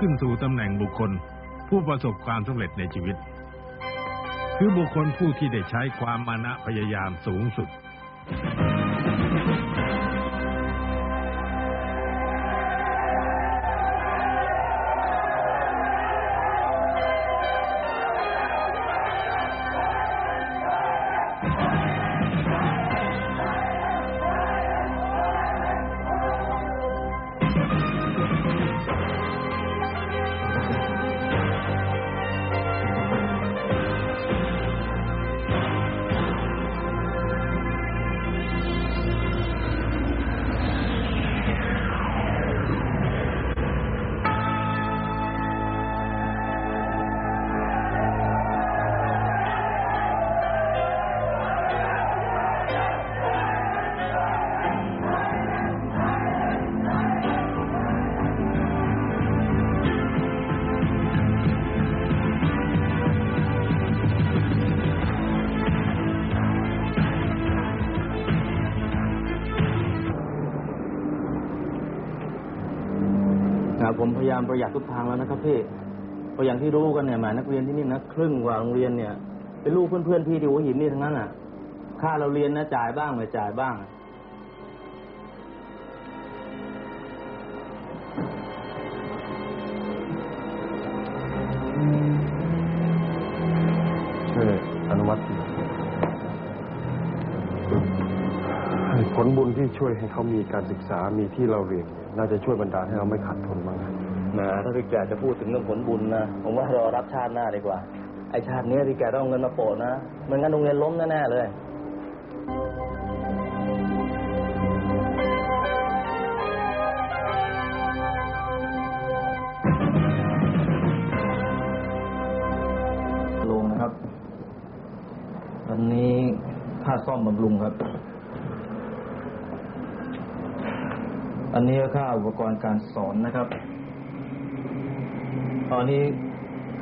ขึ้นสู่ตำแหน่งบุคคล ผู้ประสบความสำเร็จในชีวิต คือบุคคลผู้ที่ได้ใช้ความมานะพยายามสูงสุด นะผมพยายามประหยัดทุกทางแล้วนะครับพี่เพราะอย่างที่รู้กันเนี่ยแหมนักเรียนที่นี่นะครึ่งกว่าโรงเรียนเนี่ย เป็นลูกเพื่อนๆพี่ที่หัวหินนี่ทั้งนั้นอะ ค่าเราเรียนนะจ่ายบ้างไม่จ่ายบ้าง ช่วยอนุมัติ ผลบุญที่ช่วยให้เขามีการศึกษามีที่เราเรียนเนี่ยน่าจะช่วยบรรดาลให้เราไม่ขาดทุนบ้างนะนะถ้าพี่แกจะพูดถึงเรื่องผลบุญนะ ผมว่ารอรับชาติหน้าดีกว่า ไอชาตินี้พี่แกต้องเอาเงินมาโปะนะไมันงั้นโรงเรียนล้มแน่ๆเลย ลงนะครับอันนี้ค่าซ่อมบำรุงครับ อันนี้ก็ค่าอุปกรณ์การสอนนะครับ ตอนนี้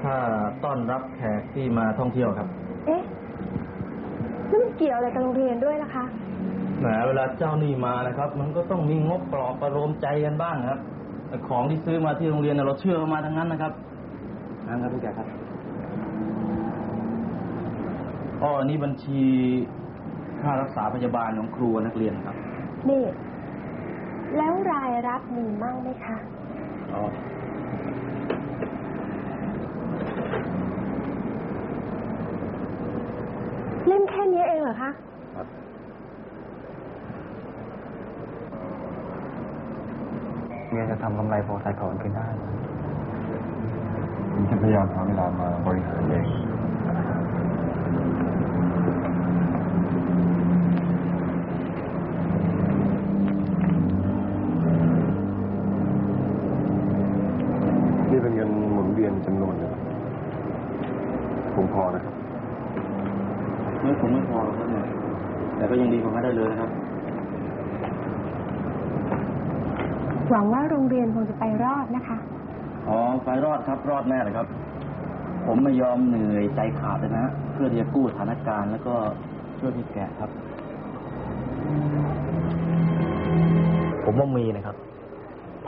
ค่าต้อนรับแขกที่มาท่องเที่ยวครับ เอ๊ะนั่นมันเกี่ยวอะไรกับโรงเรียนด้วยนะคะ แหมเวลาเจ้าหนี้มานะครับ มันก็ต้องมีงบปลอบประโลมใจกันบ้างครับแต่ของที่ซื้อมาที่โรงเรียนน่ะเราเชื่อมาทั้งนั้นนะครับนั่นครับพี่แกครับอ๋ออันนี้บัญชีค่ารักษาพยาบาลของครูกับนักเรียนครับ นี่แล้ว รายรับมีมั่งไหมคะอ๋อเล่มแค่นี้เองเหรอคะเมียจะทำกำไรพอใส่ก่อนไปได้ผมจะพยายามหาเวลามาบริหารเอง เป็นเงินหมุนเวียนจำนวนหนึ่งคงพอนะครับไม่คงไม่พอหรอกครับเนี่ยแต่ก็ยังดีกว่าไม่ได้เลยนะครับ หวังว่าโรงเรียนคงจะไปรอดนะคะ อ๋อไปรอดครับรอดแน่เลยครับ ผมไม่ยอมเหนื่อยใจขาดเลยนะฮะเพื่อที่จะกู้สถานการณ์แล้วก็ช่วยพี่แกะครับ ผมว่ามีนะครับ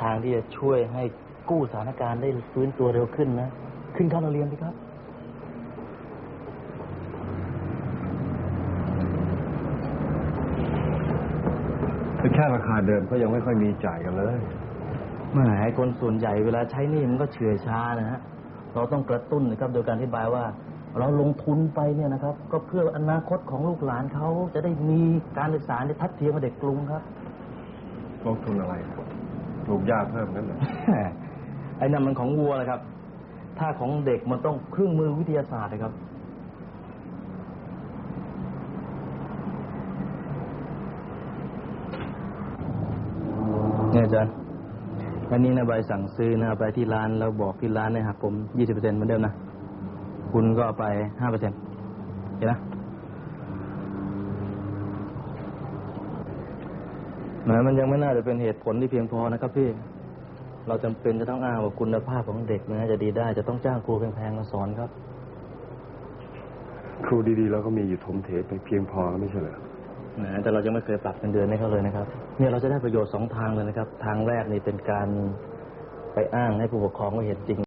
ทางที่จะช่วยให้ กู้สถานการณ์ได้ฟื้นตัวเร็วขึ้นนะ ขึ้นค่าเราเรียนสิครับ แค่ราคาเดิมก็ยังไม่ค่อยมีจ่ายกันเลยแหมคนส่วนใหญ่เวลาใช้หนี่มันก็เฉื่อยช้านะฮะ เราต้องกระตุ้นนะครับ โดยการอธิบายว่า เราลงทุนไปเนี่ยนะครับ ก็เพื่ออนาคตของลูกหลานเขาจะได้มีการศึกษาในทัดเทียมกับเด็กกรุงครับลงทุนอะไรปลูกหญ้าเพิ่มนั่นเหรอ ไอ้นั่นมันของวัวนะครับ ถ้าของเด็กมันต้องเครื่องมือวิทยาศาสตร์นะครับ เนี่ยอาจารย์อันนี้นะใบสั่งซื้อนะไปที่ร้านแล้วบอกที่ร้านเนี่ยหักผมยี่สิบเปอร์เซ็นต์เหมือนเดิมนะคุณก็ไปห้าเปอร์เซ็นต์เห็นนะแหมมันยังไม่น่าจะเป็นเหตุผลที่เพียงพอนะครับพี่ เราจำเป็นจะต้องอ้างว่าคุณภาพของเด็กนะจะดีได้ จะต้องจ้างครูแพงๆมาสอนครับ ครูดีๆเราก็มีอยู่ทมเทไปเพียงพอแล้วไม่ใช่เหรอนะแต่เราจะไม่เคยปรับเงินเดือนให้เขาเลยนะครับ เนี่ยเราจะได้ประโยชน์สองทางเลยนะครับ ทางแรกนี่เป็นการไปอ้างให้ผู้ปกครองว่าเหตุจริง